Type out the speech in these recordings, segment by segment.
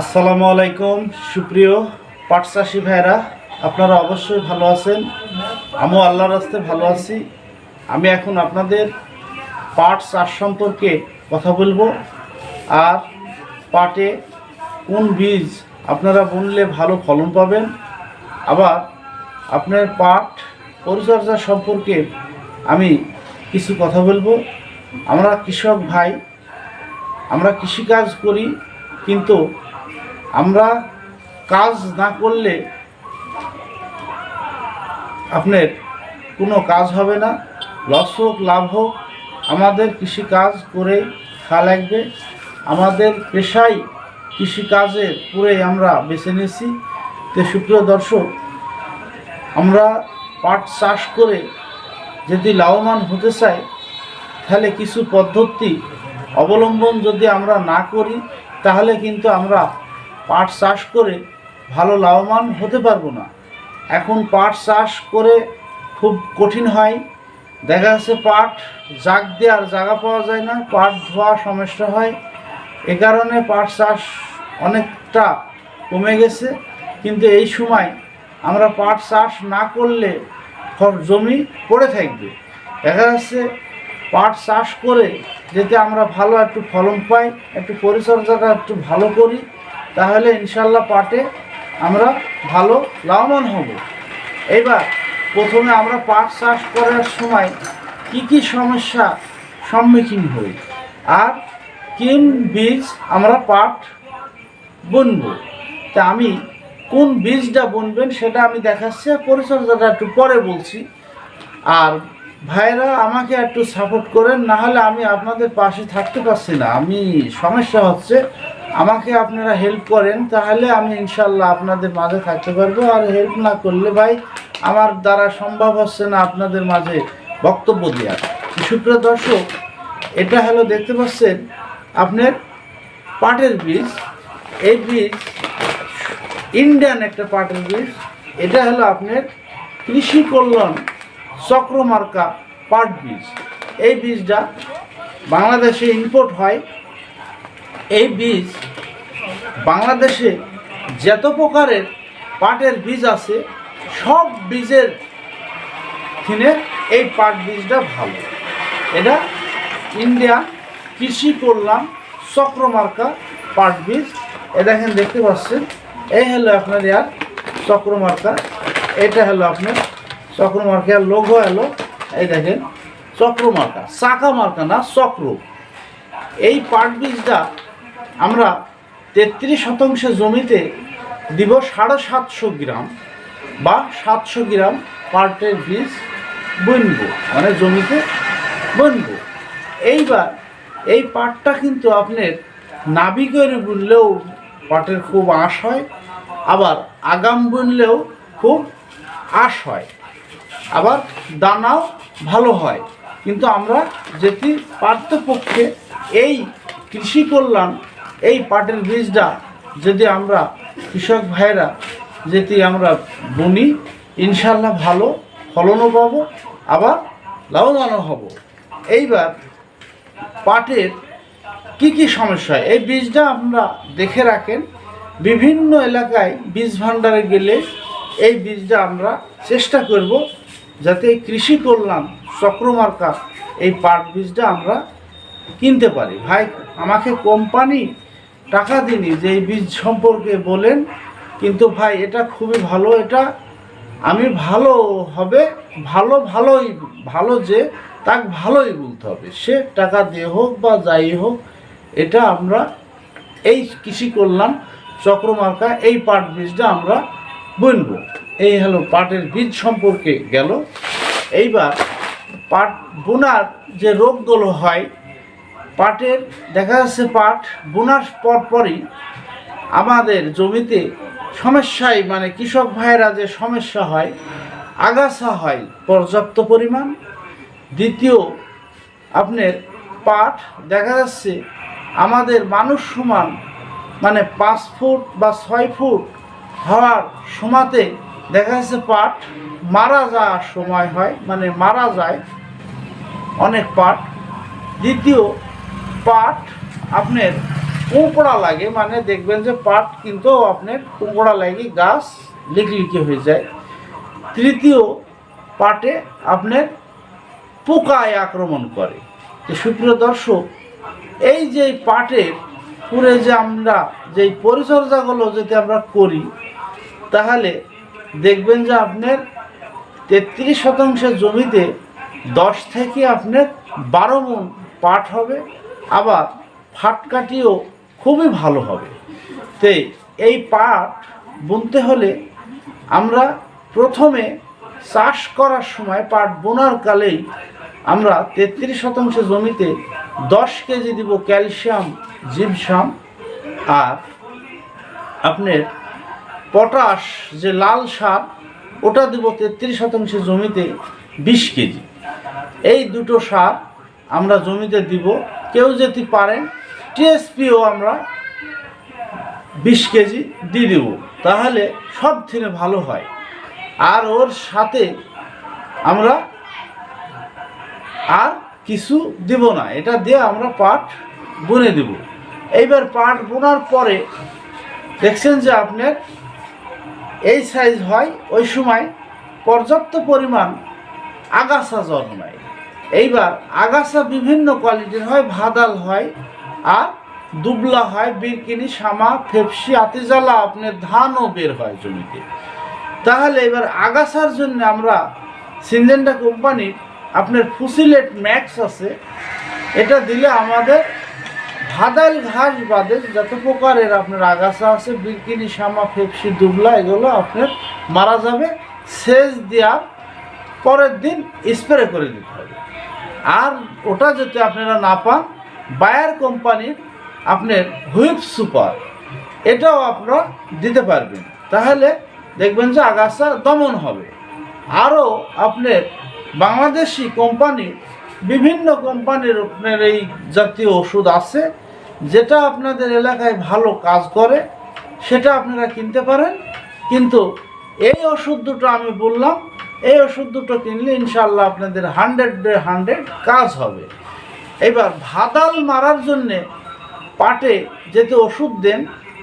আসসালামু আলাইকুম, সুপ্রিয় পাট চাষি ভাইরা আপনারা অবশ্যই ভালো আছেন। আমিও আল্লাহর রাস্তে ভালো আছি। আমি এখন আপনাদের পাট চাষ সম্পর্কে কথা বলব। আর পাটে কোন বীজ আপনারা বুনলে ভালো ফলন পাবেন? আবার আপনার পাট পরিচর্যা সম্পর্কে আমি কিছু কথা বলব। আমরা কৃষক ভাই, আমরা কৃষিকাজ করি, কিন্তু আমরা কাজ না করলে আপনার কোনো কাজ হবে না। লস হোক, লাভ হোক, আমাদের কৃষিকাজ করে খাওয়া লাগবে। আমাদের পেশাই কৃষিকাজের পুরে আমরা বেছে নিয়েছি। তো সুপ্রিয় দর্শক, আমরা পাট চাষ করে যদি লাভবান হতে চাই, তাহলে কিছু পদ্ধতি অবলম্বন যদি আমরা না করি, তাহলে কিন্তু আমরা পাট চাষ করে ভালো লাভবান হতে পারব না। এখন পাট চাষ করে খুব কঠিন হয়। দেখা যাচ্ছে পাট জাগ দেওয়ার জায়গা পাওয়া যায় না, পাট ধোয়া সমস্যা হয়। এ কারণে পাট চাষ অনেকটা কমে গেছে। কিন্তু এই সময় আমরা পাট চাষ না করলে জমি পড়ে থাকবে। দেখা যাচ্ছে পাট চাষ করে যাতে আমরা ভালো একটু ফলন পাই, একটু পরিচর্যাটা একটু ভালো করি। তাহলে ইনশাল্লাহ পাটে আমরা ভালো লাভবান হব। এবার প্রথমে আমরা পাট চাষ করার সময় কি কি সমস্যা সম্মুখীন হই আর কোন বীজ আমরা পাট বুনবো। তা আমি কোন বীজটা বুনবেন সেটা আমি দেখাচ্ছি আর পরিচর্যাটা একটু পরে বলছি। আর ভাইরা আমাকে একটু সাপোর্ট করেন না হলে আমি আপনাদের পাশে থাকতে পারছি না। আমি সমস্যা হচ্ছে আমাকে আপনারা হেল্প করেন, তাহলে আমি ইনশাল্লাহ আপনাদের মাঝে থাকতে পারব। আর হেল্প না করলে ভাই, আমার দ্বারা সম্ভব হচ্ছে না আপনাদের মাঝে বক্তব্য দেওয়ার সুপ্রিয় দর্শক, এটা হলো দেখতে পাচ্ছেন, আপনার পাটের বীজ। এই বীজ ইন্ডিয়ান একটা পাটের বীজ। এটা হলো আপনার কৃষি কল্যাণ চক্রমার্কা পাট বীজ। এই বীজটা বাংলাদেশে ইম্পোর্ট হয়। এই বীজ বাংলাদেশে যত প্রকারের পাটের বীজ আছে, সব বীজের কিনে এই পাট বীজটা ভালো। এটা ইন্ডিয়া কৃষি কল্যাণ চক্রমার্কা পাট বীজ। এ দেখেন, দেখতে পাচ্ছেন? এই হলো আপনার ইয়ার চক্রমার্কা। এটা হলো আপনার চক্রমার্কার লোগো হলো, এই দেখেন, চক্রমার্কা চাকা মার্কা না, চক্র। এই পাট বীজটা আমরা তেত্রিশ শতাংশ জমিতে দিব সাড়ে সাতশো গ্রাম বা সাতশো গ্রাম পাটের বীজ বুনবো মানে জমিতে বুনবো। এইবার এই পাটটা কিন্তু আপনার নাবি করে বুনলেও পাটের খুব আঁশ হয়, আবার আগাম বুনলেও খুব আঁশ হয়, আবার দানাও ভালো হয়। কিন্তু আমরা যেটি পার্থপক্ষে এই কৃষি কল্যাণ এই পাটের বীজটা যদি আমরা কৃষক ভাইরা যেটি আমরা বুনি ইনশাল্লাহ ভালো ফলনও পাবো, আবার লাভবানও হব এইবার পাটের কি কি সমস্যা? এই বীজটা আমরা দেখে রাখেন, বিভিন্ন এলাকায় বীজ ভাণ্ডারে গেলে এই বীজটা আমরা চেষ্টা করব যাতে এই কৃষি কল্যাণ চক্রমার্কা এই পাট বীজটা আমরা কিনতে পারি ভাই, আমাকে কোম্পানি টাকা দিনি যে এই বীজ সম্পর্কে বলেন, কিন্তু ভাই এটা খুবই ভালো, এটা আমি ভালো হবে, ভালো ভালোই, ভালো যে, তাকে ভালোই বলতে হবে। সে টাকা দিয়ে হোক বা যাই হোক, এটা আমরা এই কৃষি কল্যাণ চক্রমার্কা, এই পাট বীজটা আমরা বুনব। এই হলো পাটের বীজ সম্পর্কে গেল। এইবার পাট বোনার যে রোগগুলো হয় পাটের, দেখা যাচ্ছে পাট বোনার পরপরই আমাদের জমিতে সমস্যায় মানে কৃষক ভাইয়েরা যে সমস্যা হয়, আগাছা হয় পর্যাপ্ত পরিমাণ। দ্বিতীয়, আপনার পাট, দেখা যাচ্ছে আমাদের মানুষ সমান মানে পাঁচ ফুট বা ছয় ফুট হওয়ার সমাতে দেখা যাচ্ছে পাট মারা যাওয়ার সময় হয় মানে মারা যায় অনেক পাট। দ্বিতীয় পাট আপনার কোঁকড়া লাগে মানে দেখবেন যে পাট কিন্তু আপনার কোঁকড়া লাগে গাছ লিকলিকে হয়ে যায়। তৃতীয় পাটে আপনার পোকায় আক্রমণ করে। তো সুপ্রিয় দর্শক, এই যে পাটের পুরে যে আমরা যেই পরিচর্যাগুলো যদি আমরা করি, তাহলে দেখবেন যে আপনার তেত্রিশ শতাংশের জমিতে দশ থেকে আপনার বারো মন পাট হবে। আবার ফাটকাটিও খুবই ভালো হবে। তো এই পাট বুনতে হলে আমরা প্রথমে চাষ করার সময় পাট বোনার কালেই আমরা তেত্রিশ শতাংশ জমিতে দশ কেজি দিব ক্যালসিয়াম, জিপসাম আর আপনার পটাশ যে লাল সার, ওটা দিব তেত্রিশ শতাংশ জমিতে বিশ কেজি। এই দুটো সার আমরা জমিতে দিব কেউ যদি পারেন টিএসপিও আমরা বিশ কেজি দিয়ে দেব। তাহলে সব থেকে ভালো হয়। আর ওর সাথে আমরা আর কিছু দিব না। এটা দিয়ে আমরা পাট বুনে দেব। এইবার পাট বোনার পরে দেখছেন যে আপনার এই সাইজ হয়, ওই সময় পর্যাপ্ত পরিমাণ আগাছা জন্মায়। এইবার আগাছা বিভিন্ন কোয়ালিটির হয়, ভাদাল হয় আর দুবলা হয়, বিরকিনি, সামা, ফেপসি, আতিজালা, আপনার ধানও বের হয় জমিতে। তাহলে এবার আগাছার জন্য আমরা সিনজেন্টা কোম্পানির আপনার ফুসিলেট ম্যাক্স আছে। এটা দিলে আমাদের ভাদাল ঘাস বাদে যত প্রকারের আপনার আগাছা আছে, বিরকিনি শামা ফেপসি, দুবলা, এগুলো আপনার মারা যাবে। সেচ দেওয়ার পরের দিন স্প্রে করে দিতে হবে। আর ওটা যদি আপনারা না পান বায়ার কোম্পানির আপনার হুইপ সুপার এটাও আপনারা দিতে পারবেন। তাহলে দেখবেন যে আগাছা দমন হবে। আরও আপনার বাংলাদেশি কোম্পানির বিভিন্ন কোম্পানির আপনার এই জাতীয় ওষুধ আছে, যেটা আপনাদের এলাকায় ভালো কাজ করে, সেটা আপনারা কিনতে পারেন। কিন্তু এই ওষুধ দুটো আমি বললাম এই ওষুধ দুটো কিনলে ইনশাল্লাহ আপনাদের হান্ড্রেড হান্ড্রেড কাজ হবে। এবার ভাদাল মারার জন্যে পাটে যেতে ওষুধ দেন,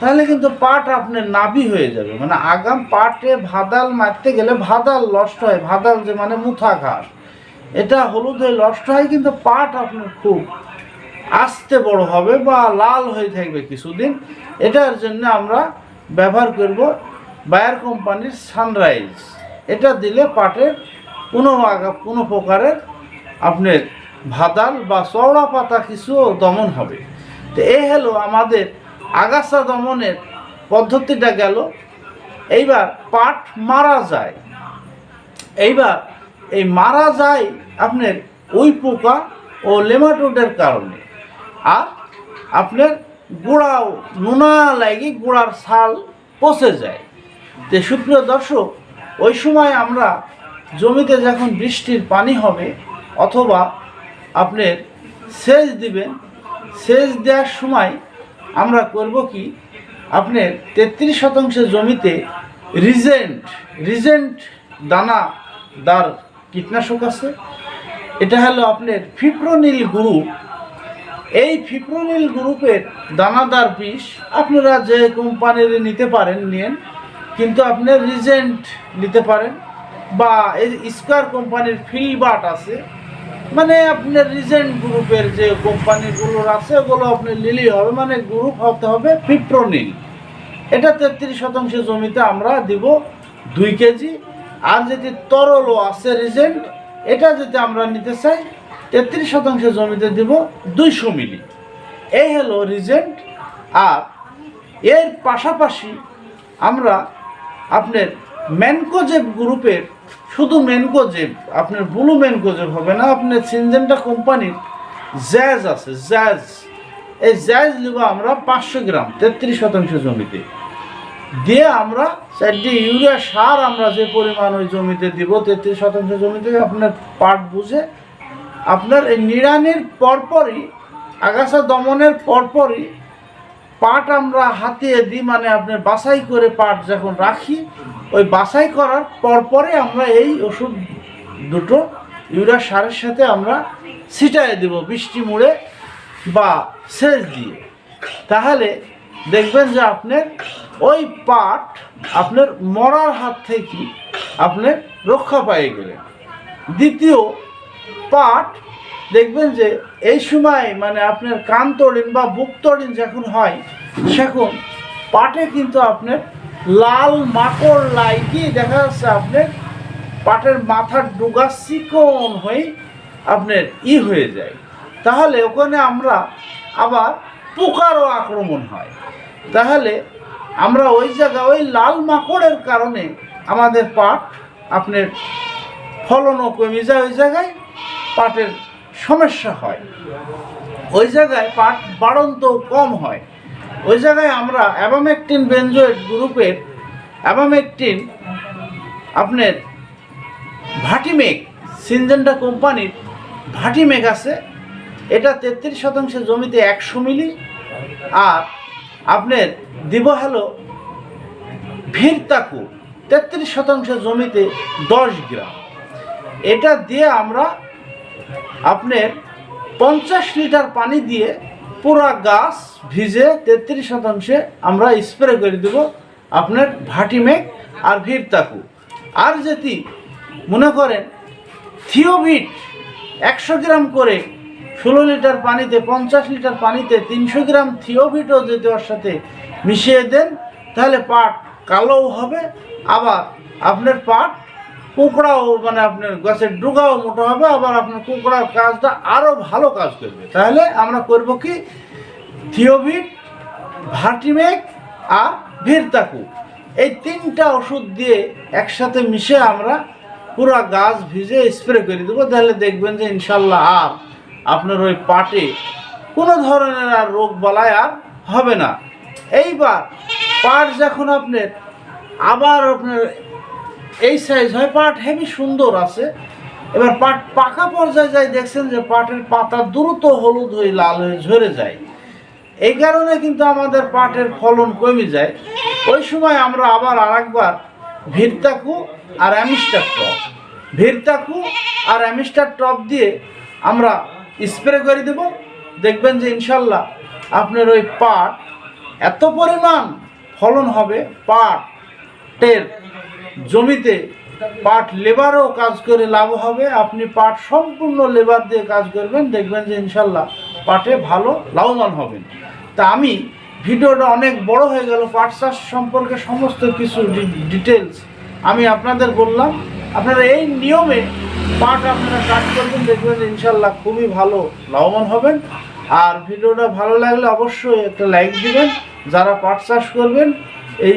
তাহলে কিন্তু পাট আপনার নাভি হয়ে যাবে। মানে আগাম পাটে ভাদাল মারতে গেলে ভাদাল নষ্ট হয়, ভাদাল যে মানে মুথা ঘাস। এটা হলুদ হয়ে নষ্ট হয়, কিন্তু পাট আপনার খুব আস্তে বড় হবে বা লাল হয়ে থাকবে কিছুদিন। এটার জন্য আমরা ব্যবহার করব বায়ার কোম্পানির সানরাইজ। এটা দিলে পাটের কোনো কোনো প্রকারের আপনার ভাদাল বা চওড়া পাতা কিছু দমন হবে। তো এই হলো আমাদের আগাছা দমনের পদ্ধতিটা গেল। এইবার পাট মারা যায়। এইবার এই মারা যায় আপনার ওই পোকা ও লেমাটোডের কারণে। আর আপনার গোড়াও নোনা লাগি গোড়ার ছাল পচে যায়। তো সুপ্রিয় দর্শক ওই সময় আমরা জমিতে যখন বৃষ্টির পানি হবে অথবা আপনার সেচ দিবেন, সেচ দেওয়ার সময় আমরা করব কি, আপনার তেত্রিশ শতাংশ জমিতে রিজেন্ট রিজেন্ট দানা দার কীটনাশক আছে। এটা হলো আপনার ফিপ্রোনিল গ্রুপ। এই ফিপ্রোনিল গ্রুপের দানাদার বিষ আপনারা যে কোম্পানির নিতে পারেন নিন কিন্তু আপনি রিজেন্ট নিতে পারেন বা এই স্কোয়ার কোম্পানির ফিলবাট আছে। মানে আপনার রিজেন্ট গ্রুপের যে কোম্পানিগুলোর আছে, ওগুলো আপনি নিলেই হবে। মানে গ্রুপ হতে হবে ফিপ্রোনিল এটা তেত্রিশ শতাংশ জমিতে আমরা দিব দুই কেজি। আর যদি তরলও আছে রিজেন্ট, এটা যদি আমরা নিতে চাই, তেত্রিশ শতাংশ জমিতে দিব দুইশো মিলি। এই হলো রিজেন্ট। আর এর পাশাপাশি আমরা আপনার ম্যানকোজেব গ্রুপের, শুধু ম্যানকোজেব, আপনার ব্লু ম্যানকোজেব হবে না, আপনার সিনজেন্টা কোম্পানির জ্যাজ আছে, জ্যাজ। এই জ্যাজ নিব আমরা পাঁচশো গ্রাম, তেত্রিশ শতাংশ জমিতে। দিয়ে আমরা চারটি ইউরিয়া সার আমরা যে পরিমাণ ওই জমিতে দিব, তেত্রিশ শতাংশ জমিতে আপনার পাট বুঝে, আপনার এই নিড়ানির পরপরই, আগাছা দমনের পরপরই পাট আমরা হাতিয়ে দিই মানে আপনার বাছাই করে পাট যখন রাখি, ওই বাছাই করার পরপরে আমরা এই ওষুধ দুটো ইউরিয়া সারের সাথে আমরা ছিটায় দেব বৃষ্টি মুড়ে বা সেচ দিয়ে। তাহলে দেখবেন যে আপনার ওই পাট আপনার মরার হাত থেকে আপনার রক্ষা পেয়ে গেলেন দ্বিতীয় পাট দেখবেন যে এই সময় মানে আপনার কান তড়িন বা বুক তড়িন যখন হয়, সেখন পাটে কিন্তু আপনার লাল মাকড় লাইকি দেখা যাচ্ছে আপনার পাটের মাথার ডুগা চিকন হয়ে আপনার ই হয়ে যায়। তাহলে ওখানে আমরা আবার পোকারও আক্রমণ হয়। তাহলে আমরা ওই জায়গা ওই লাল মাকড়ের কারণে আমাদের পাট আপনার ফলনও কমে যায় ওই জায়গায়, পাটের সমস্যা হয়। ওই জায়গায় পাট বাড়ন্ত কম হয়। ওই জায়গায় আমরা অ্যাবামেকটিন বেঞ্জয়েড গ্রুপের অ্যাবামেকটিন আপনার ভাটিমেক, সিনজেন্টা কোম্পানির ভাটিমেক আছে। এটা তেত্রিশ শতাংশ জমিতে একশো মিলি। আর আপনার দিব হলো ভিরতাকু তেত্রিশ শতাংশ জমিতে দশ গ্রাম। এটা দিয়ে আমরা আপনার পঞ্চাশ লিটার পানি দিয়ে পুরা গাছ ভিজে তেত্রিশ শতাংশে আমরা স্প্রে করে দেব আপনার ভাটিমেক আর ভিড় তাকু। আর যদি মনে করেন থিওভিট একশো গ্রাম করে ষোলো লিটার পানিতে, পঞ্চাশ লিটার পানিতে, তিনশো গ্রাম থিওভিটও যদি ওর সাথে মিশিয়ে দেন, তাহলে পাট কালোও হবে, আবার আপনার পাট কুকড়াও মানে আপনার গাছের ডুগাও মোটা হবে, আবার আপনার কুকড়ার কাজটা আরও ভালো কাজ করবে। তাহলে আমরা করব কি? থিওভিট ভার্টিমেক আর ভিরতাকু। এই তিনটা ওষুধ দিয়ে একসাথে মিশে আমরা পুরো গাছ ভিজে স্প্রে করে দেবো। তাহলে দেখবেন যে ইনশাল্লাহ আর আপনার ওই পাটে কোনো ধরনের আর রোগ বালায় আর হবে না। এইবার পাট যখন আপনার আবার আপনার এই সাইজ হয়, পাট হেভি সুন্দর আছে। এবার পাট পাকা পর্যায়ে যায় দেখছেন যে পাটের পাতা দ্রুত হলুদ হয়ে, লাল হয়ে ঝরে যায়। এই কারণে কিন্তু আমাদের পাটের ফলন কমে যায়। ওই সময় আমরা আবার আরেকবার ভিরতাকু আর অ্যামিস্টার টপ। ভিরতাকু আর অ্যামিস্টার টপ দিয়ে আমরা স্প্রে করে দেব। দেখবেন যে ইনশাল্লাহ আপনার ওই পাট এত পরিমাণ ফলন হবে, পাটের জমিতে পাট লেবারও কাজ করে লাভ হবে। আপনি পাট সম্পূর্ণ লেবার দিয়ে কাজ করবেন, দেখবেন যে ইনশাল্লাহ পাটে ভালো লাভবান হবেন। তা আমি ভিডিওটা অনেক বড় হয়ে গেল, পাট চাষ সম্পর্কে সমস্ত কিছু ডিটেলস আমি আপনাদের বললাম। আপনারা এই নিয়মে পাট আপনারা কাজ করবেন, দেখবেন যে ইনশাল্লাহ খুবই ভালো লাভবান হবেন। আর ভিডিওটা ভালো লাগলে অবশ্যই একটা লাইক দিবেন। যারা পাট চাষ করবেন, এই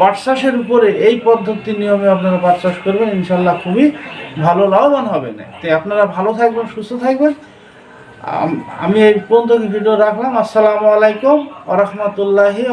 পাট চাষের উপরে এই পদ্ধতির নিয়মে আপনারা পাট চাষ করবেন, ইনশাল্লাহ খুবই ভালো, লাভবান হবেন। তো আপনারা ভালো থাকবেন, সুস্থ থাকবেন। আমি এই পর্যন্ত ভিডিও রাখলাম। আসসালামু আলাইকুম আ রহমতুল্লাহি